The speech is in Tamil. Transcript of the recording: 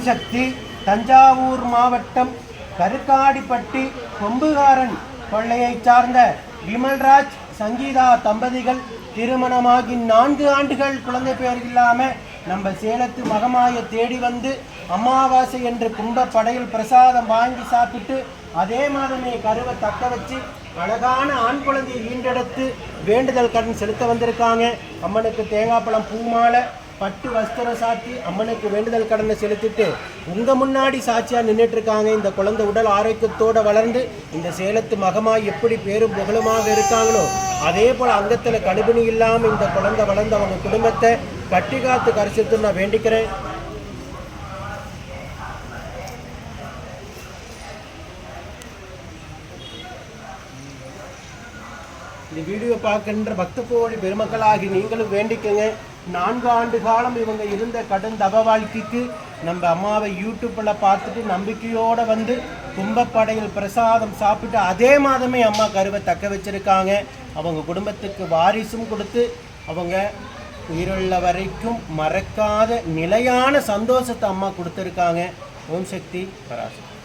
மின்சக்தி சக்தி தஞ்சாவூர் மாவட்டம் கருக்காடிப்பட்டி கொம்புகாரன் கொள்ளையைச் சார்ந்த விமல்ராஜ் சங்கீதா தம்பதிகள் திருமணமாகி நான்கு ஆண்டுகள் குழந்தை பேர் இல்லாமல் நம்ம சேலத்து மகமாயை தேடி வந்து அமாவாசை என்று கும்ப படையில் பிரசாதம் வாங்கி சாப்பிட்டு அதே மாதமே கருவை தக்க வச்சு அழகான ஆண் குழந்தையை ஈண்டெடுத்து வேண்டுதல் கடன் செலுத்த வந்திருக்காங்க. அம்மனுக்கு தேங்காய் பழம் பூ மாலை பட்டு வஸ்திரம் சாத்தி அம்மனுக்கு வேண்டுதல் கடனை செலுத்திட்டு உங்க முன்னாடி சாட்சியா நின்றுட்டு இருக்காங்க இந்த குழந்தை உடல் ஆரோக்கியத்தோட வளர்ந்து இந்த சேலத்து மகமாக எப்படி பேரும் புகழுமாக இருக்காங்களோ அதே போல அங்கத்துல கடுபிணி இல்லாம இந்த குழந்தை வளர்ந்து அவங்க குடும்பத்தை கட்டி காத்து கரிசித்து நான் வேண்டிக்கிறேன். இந்த வீடியோ பார்க்கின்ற பக்த கோடி பெருமக்களாகி நீங்களும் வேண்டிக்கங்க. நான்கு ஆண்டு காலம் இவங்க இருந்த கடும் தப வாழ்க்கைக்கு நம்ம அம்மாவை யூடியூப்பில் பார்த்துட்டு நம்பிக்கையோடு வந்து கும்பப்படையில் பிரசாதம் சாப்பிட்டு அதே மாதமே அம்மா கருவை தக்க வச்சிருக்காங்க. அவங்க குடும்பத்துக்கு வாரிசும் கொடுத்து அவங்க உயிருள்ள வரைக்கும் மறக்காத நிலையான சந்தோஷத்தை அம்மா கொடுத்துருக்காங்க. ஓம் சக்தி பராசக்தி.